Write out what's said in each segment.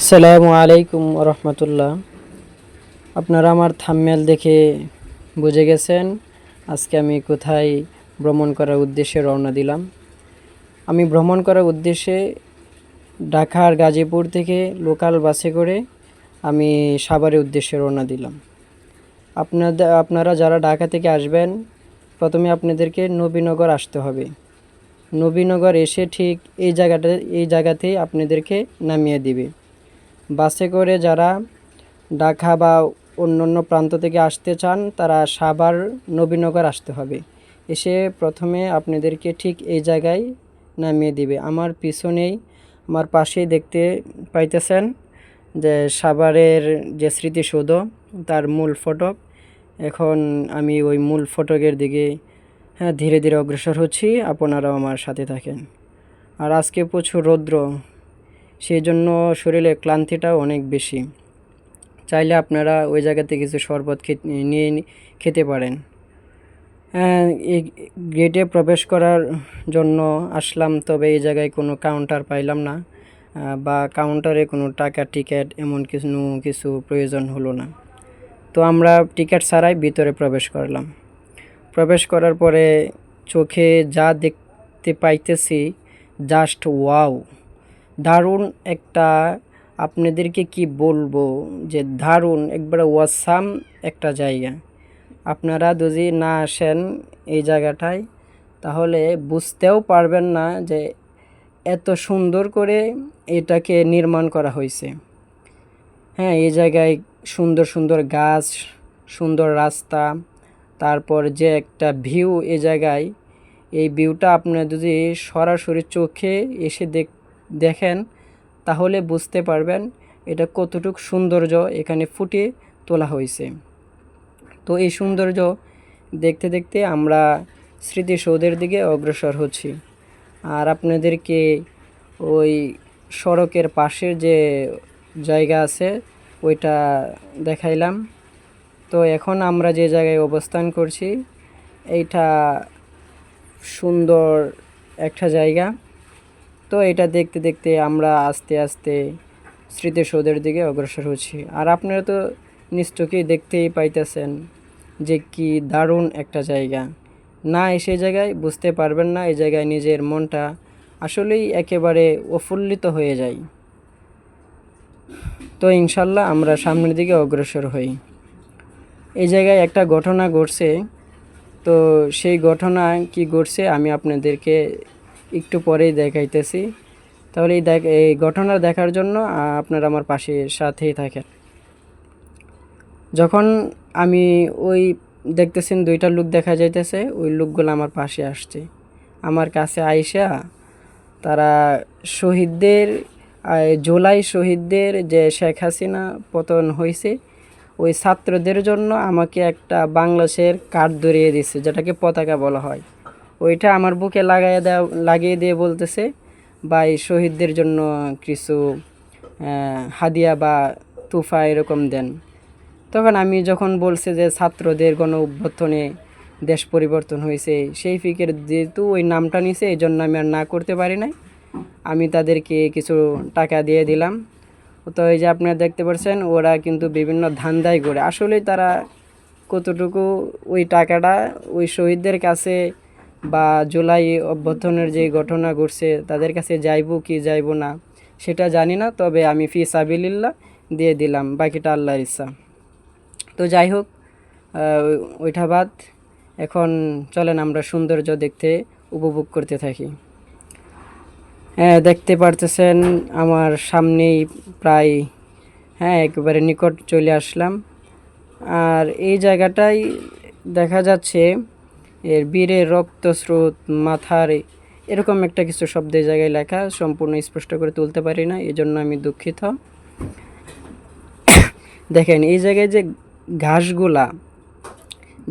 আসসালামু আলাইকুম রহমতুল্লাহ। আপনারা আমার থাম্মেল দেখে বুঝে গেছেন আজকে আমি কোথায় ভ্রমণ করার উদ্দেশ্যে রওনা দিলাম। আমি ভ্রমণ করার উদ্দেশ্যে ঢাকার গাজীপুর থেকে লোকাল বাসে করে আমি সাভারের উদ্দেশ্যে রওনা দিলাম। আপনাদের আপনারা যারা ঢাকা থেকে আসবেন, প্রথমে আপনাদেরকে নবীনগর আসতে হবে। নবীনগর এসে ঠিক এই জায়গাটা, এই জায়গাতেই আপনাদেরকে নামিয়ে দিবে। বাসে করে যারা ঢাকা বা অন্য অন্য প্রান্ত থেকে আসতে চান, তারা সাভার নবীনগর আসতে হবে। এসে প্রথমে আপনাদেরকে ঠিক এই জায়গায় নামিয়ে দিবে। আমার পিছনেই, আমার পাশেই দেখতে পাইতেছেন যে সাভারের যে স্মৃতিসৌধ, তার মূল ফটক। এখন আমি ওই মূল ফটকের দিকে হ্যাঁ ধীরে ধীরে অগ্রসর হচ্ছি। আপনারাও আমার সাথে থাকেন। আর আজকে প্রচুর রৌদ্র। সেই জন্য শরীরে ক্লান্তিটাও অনেক বেশি। চাইলে আপনারা ওই জায়গাতে কিছু শরবত নিয়ে খেতে পারেন। হ্যাঁ, এই গেটে প্রবেশ করার জন্য আসলাম তবে এই জায়গায় কোনো কাউন্টার পাইলাম না বা কাউন্টারে কোনো টাকা টিকিট এমন কিছু কিছু প্রয়োজন হলো না। তো আমরা টিকিট ছাড়াই ভিতরে প্রবেশ করলাম। প্রবেশ করার পরে চোখে যা দেখতে পাইতেছি জাস্ট ওয়াও! দারুণ একটা আপনাদেরকে কি বলব যে দারুণ, একবারে ওয়াসাম একটা জায়গা। আপনারা যদি না আসেন এই জায়গাটায়, তাহলে বুঝতেও পারবেন না যে এত সুন্দর করে এটাকে নির্মাণ করা হয়েছে। হ্যাঁ এই জায়গায় সুন্দর সুন্দর গাছ, সুন্দর রাস্তা, তারপর যে একটা ভিউ এ জায়গায়, এই ভিউটা আপনার যদি সরাসরি চোখে এসে দেখ দেখেন, তাহলে বুঝতে পারবেন এটা কতটুকু সৌন্দর্য এখানে ফুটিয়ে তোলা হয়েছে। তো এই সৌন্দর্য দেখতে দেখতে আমরা স্মৃতিসৌধের দিকে অগ্রসর হচ্ছি। আর আপনাদেরকে ওই সড়কের পাশের যে জায়গা আছে, ওইটা দেখাইলাম। তো এখন আমরা যে জায়গায় অবস্থান করছি, এইটা সুন্দর একটা জায়গা। তো এটা দেখতে দেখতে আমরা আস্তে আস্তে স্মৃতিসৌধের দিকে অগ্রসর হচ্ছি। আর আপনারা তো নিশ্চয়ই দেখতেই পাইতেছেন যে কি দারুণ একটা জায়গা। না এসে জায়গায় বুঝতে পারবেন না, এই জায়গায় নিজের মনটা আসলেই একেবারে প্রফুল্লিত হয়ে যায়। তো ইনশাল্লাহ আমরা সামনের দিকে অগ্রসর হই। এই জায়গায় একটা ঘটনা ঘটছে। তো সেই ঘটনা কি ঘটছে আমি আপনাদেরকে একটু পরেই দেখাইতেছি। তাহলে এই দেখ এই ঘটনা দেখার জন্য আপনারা আমার পাশে সাথেই থাকেন। যখন আমি ওই দেখতেছেন দুইটা লোক দেখা যাইতেছে, ওই লোকগুলো আমার পাশে আসছে। আমার কাছে আইসা তারা শহীদদের জুলাই শহীদদের যে শেখ হাসিনা পতন হয়েছে ওই ছাত্রদের জন্য আমাকে একটা বাংলাদেশের কার্ড ধরিয়ে দিছে, যেটাকে পতাকা বলা হয়। ওইটা আমার বুকে লাগাই দেওয়া লাগিয়ে দিয়ে বলতেছে বা এই শহীদদের জন্য কিছু হাদিয়া বা তুফা এরকম দেন। তখন আমি যখন বলছে যে ছাত্রদের গণ অভ্যর্থনে দেশ পরিবর্তন হয়েছে, সেই ফিকের যেহেতু ওই নামটা নিছে এই জন্য আমি আর না করতে পারি নাই। আমি তাদেরকে কিছু টাকা দিয়ে দিলাম। তো এই যে আপনারা দেখতে পাচ্ছেন ওরা কিন্তু বিভিন্ন ধান্দাই করে আসলে তারা কতটুকু ওই টাকাটা ওই শহীদদের কাছে বা জুলাই অভ্যর্থনের যে ঘটনা ঘটছে, তাদের কাছে যাইব কি যাইব না, সেটা জানি না, তবে আমি ফি সাবিলিল্লাহ দিয়ে দিলাম, বাকিটা আল্লাহর ইচ্ছা। তো যাই হোক ওইটা বাদ, এখন চলেন আমরা সৌন্দর্য দেখতে, উপভোগ করতে থাকি। হ্যাঁ দেখতে পারতেছেন আমার সামনেই প্রায় হ্যাঁ একেবারে নিকট চলে আসলাম। আর এই জায়গাটাই দেখা যাচ্ছে এর বীরের রক্তস্রোত মাথার। এরকম একটা কিছু শব্দ এই জায়গায় লেখা, সম্পূর্ণ স্পষ্ট করে তুলতে পারি না এই জন্য আমি দুঃখিত। দেখেন, এই জায়গায় যে ঘাসগুলা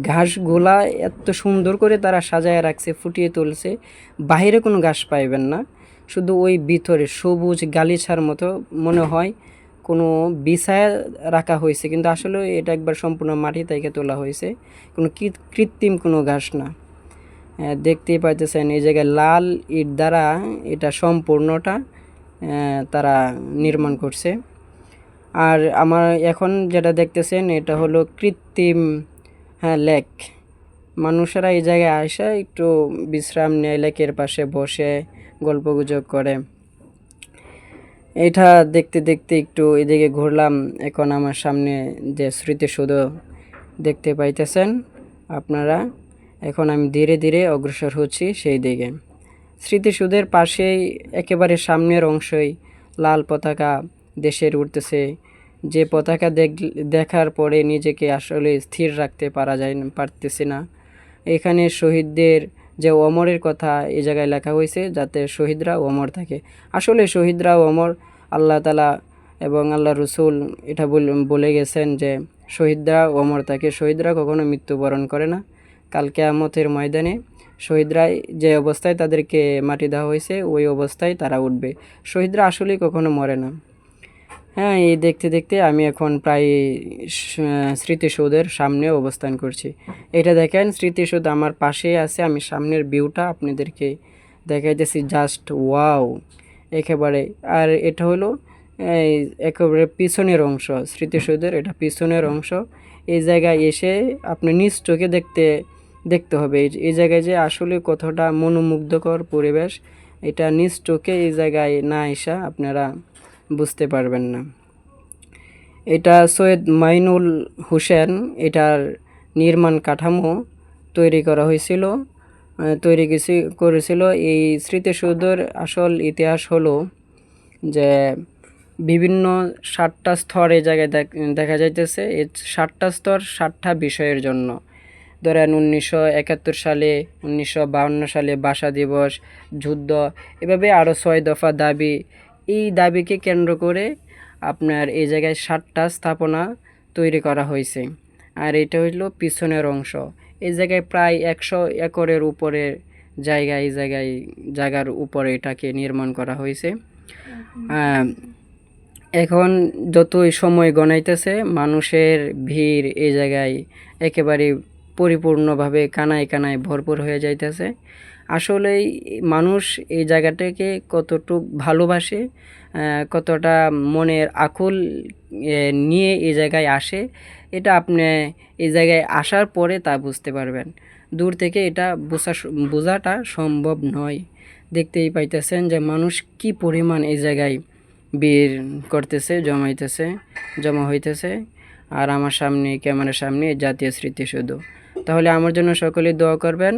ঘাসগুলা এত সুন্দর করে তারা সাজায় রাখছে, ফুটিয়ে তুলছে বাইরে কোনো ঘাস পাইবেন না। শুধু ওই ভিতরে সবুজ গালিছার মতো মনে হয় কোনো বিছায় রাখা হয়েছে, কিন্তু আসলে এটা একবার সম্পূর্ণ মাটি থেকে তোলা হয়েছে। কোনো কৃত্রিম কোনো ঘাস না। দেখতেই পাইতেছেন এই জায়গায় লাল ইট দ্বারা এটা সম্পূর্ণটা তারা নির্মাণ করছে। আর আমার এখন যেটা দেখতেছেন এটা হলো কৃত্রিম হ্যাঁ লেক। মানুষেরা এই জায়গায় আসে, একটু বিশ্রাম নেয়, লেকের পাশে বসে গল্পগুজব করে। এটা দেখতে দেখতে একটু এদিকে ঘুরলাম। এখন আমার সামনে যে স্মৃতিসৌধ দেখতে পাইতেছেন আপনারা, এখন আমি ধীরে ধীরে অগ্রসর হচ্ছি সেই দিকে। স্মৃতিসৌধের পাশেই একেবারে সামনের অংশই লাল পতাকা দেশের উঠতেছে। যে পতাকা দেখ, দেখার পরে নিজেকে আসলে স্থির রাখতে পারা যায়, পারতেছি না। এখানে শহীদদের যে অমরের কথা এই জায়গায় লেখা হয়েছে যাতে শহীদরা অমর থাকে। আসলে শহীদরা অমর আল্লাহ তালা এবং আল্লাহ রসুল এটা বল- গেছেন যে শহীদরা অমর থাকে। শহীদরা কখনো মৃত্যুবরণ করে না। কালকে আমতের ময়দানে শহীদরা যে অবস্থায় তাদেরকে মাটি দেওয়া হয়েছে, ওই অবস্থায় তারা উঠবে। শহীদরা আসলেই কখনো মরে না। হ্যাঁ এই দেখতে দেখতে আমি এখন প্রায় স্মৃতিসৌধের সামনে অবস্থান করছি। এটা দেখেন, স্মৃতিসৌধ আমার পাশে আছে, আমি সামনের ভিউটা আপনাদেরকে দেখাইতেছি জাস্ট ওয়াও একেবারে। আর এটা হলো একেবারে পিছনের অংশ, স্মৃতিসৌধের এটা পিছনের অংশ। এই জায়গায় এসে আপনি নিজ চোখে দেখতে দেখতে হবে। এই- এই জায়গায় যে আসলে কতটা মনোমুগ্ধকর পরিবেশ, এটা নিজ চোখে এই জায়গায় না এসা আপনারা বুঝতে পারবেন না। এটা সৈয়দ মাইনুল হোসেন, এটার নির্মাণ কাঠামো তৈরি করা হয়েছিল তৈরি করেছিল। এই স্মৃতিসৌধের আসল ইতিহাস হলো যে বিভিন্ন ষাটটা স্তর এই জায়গায় দেখ- যাইতেছে এই ষাটটা স্তর ষাটটা বিষয়ের জন্য। ধরেন উনিশশো একাত্তর সালে, উনিশশো বাহান্ন সালে ভাষা দিবস, যুদ্ধ, এভাবে আরও ছয় দফা দাবি এই দাবিকে কেন্দ্র করে আপনার এই জায়গায় সাতটা স্থাপনা তৈরি করা হয়েছে। আর এটা হইল পিছনের অংশ। এই জায়গায় প্রায় একশো একরের উপরে জায়গা, এই জায়গায়, জায়গার উপরে এটাকে নির্মাণ করা হয়েছে। এখন যতই সময় গণাইতেছে, মানুষের ভিড় এই জায়গায় একেবারে পরিপূর্ণভাবে কানায় কানায় ভরপুর হয়ে যাইতেছে। আসলেই মানুষ এই জায়গাটাকে কতটুক ভালোবাসে কতটা মনের আকুল নিয়ে এই জায়গায় আসে, এটা আপনি এই জায়গায় আসার পরে তা বুঝতে পারবেন। দূর থেকে এটা বোঝা বোঝাটা সম্ভব নয়। দেখতেই পাইতেছেন যে মানুষ কি পরিমাণ এই জায়গায় ভিড় করতেছে, জমাইতেছে, জমা হইতেছে। আর আমার সামনে, ক্যামেরার সামনে জাতীয় স্মৃতিসৌধ তাহলে আমার জন্য সকলে দোয়া করবেন।